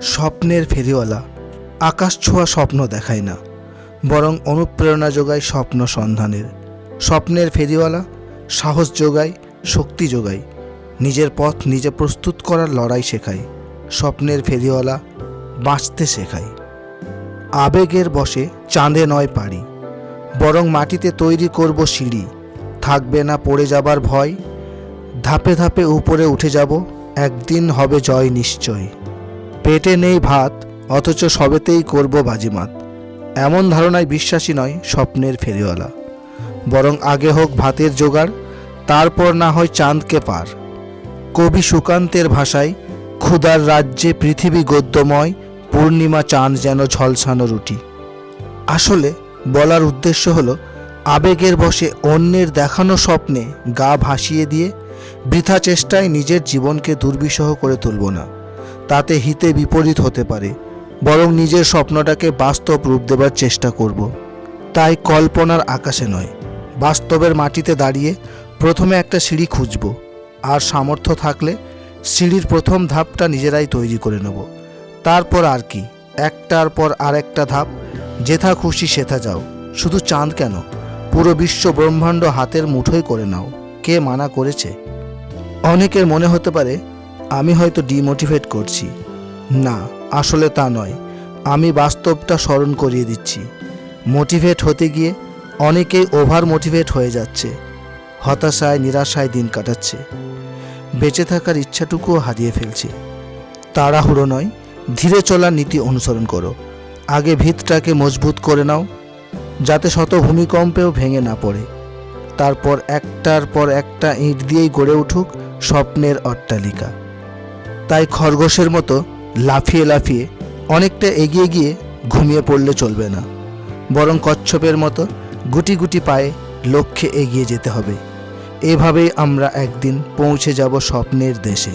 স্বপ্নের ফেরিওয়ালা। আকাশ ছোঁয়া স্বপ্ন দেখায় না, বরং অনুপ্রেরণা যোগায় স্বপ্ন সন্ধানের। স্বপ্নের ফেরিওয়ালা, সাহস যোগায়, শক্তি যোগায়, নিজের পথ নিজে প্রস্তুত করার লড়াই শেখায়, স্বপ্নের ফেরিওয়ালা বাঁচতে শেখায়। আবেগের বসে চাঁদে নয় পারি বরং মাটিতে তৈরি করব সিঁড়ি, থাকবে না পড়ে যাবার ভয়, ধাপে ধাপে উপরে উঠে যাব, একদিন হবে জয় নিশ্চয়। পেটে নেই ভাত, অথচ সবেতেই করব বাজিমাত। এমন ধারণায় বিশ্বাসী নয় স্বপ্নের ফেরিওয়ালা। বরং আগে হোক ভাতের জোগাড়, তারপর না হয় চাঁদকে পার। কবি সুকান্তের ভাষায় ক্ষুদার রাজ্যে পৃথিবী গদ্যময়, পূর্ণিমা চাঁদ যেন ঝলসানো রুটি। আসলে বলার উদ্দেশ্য হলো, আবেগের বসে অন্যের দেখানো স্বপ্নে গা ভাসিয়ে দিয়ে বৃথা চেষ্টায় নিজের জীবনকে দুর্বিষহ করে তুলব না। তাতে হিতে বিপরীত হতে পারে। বরং নিজের স্বপ্নটাকে বাস্তব রূপ দেবার চেষ্টা করব। তাই কল্পনার আকাশে নয়, বাস্তবের মাটিতে দাঁড়িয়ে প্রথমে একটা সিঁড়ি খুঁজব। আর সামর্থ্য থাকলে সিঁড়ির প্রথম ধাপটা নিজেরাই তৈরি করে নেব। তারপর আর কি, একটার পর আর একটা ধাপ, যেথা খুশি সেথা যাও। শুধু চাঁদ কেন, পুরো বিশ্ব ব্রহ্মাণ্ড হাতের মুঠোয় করে নাও। কে মানা করেছে? অনেকের মনে হতে পারে আমি হয়তো ডিমোটিভেট করছি। না, আসলে তা নয়। আমি বাস্তবটা স্মরণ করিয়ে দিচ্ছি। মোটিভেট হতে গিয়ে অনেকেই ওভার মোটিভেট হয়ে যাচ্ছে। হতাশায়, নিরাশায় দিন কাটাচ্ছে। বেঁচে থাকার ইচ্ছাটুকুও হারিয়ে ফেলছে। তাড়াহুড়ো নয়, ধীরে চলার নীতি অনুসরণ করো। আগে ভিতটাকে মজবুত করে নাও, যাতে শত ভূমিকম্পেও ভেঙে না পড়ে। তারপর একটার পর একটা ইট দিয়েই গড়ে উঠুক স্বপ্নের অট্টালিকা। তাই খরগোশের মতো লাফিয়ে লাফিয়ে অনেকটা এগিয়ে গিয়ে ঘুমিয়ে পড়লে চলবে না। বরং কচ্ছপের মতো গুটি গুটি পায়ে লক্ষ্যে এগিয়ে যেতে হবে। এভাবেই আমরা একদিন পৌঁছে যাব স্বপ্নের দেশে।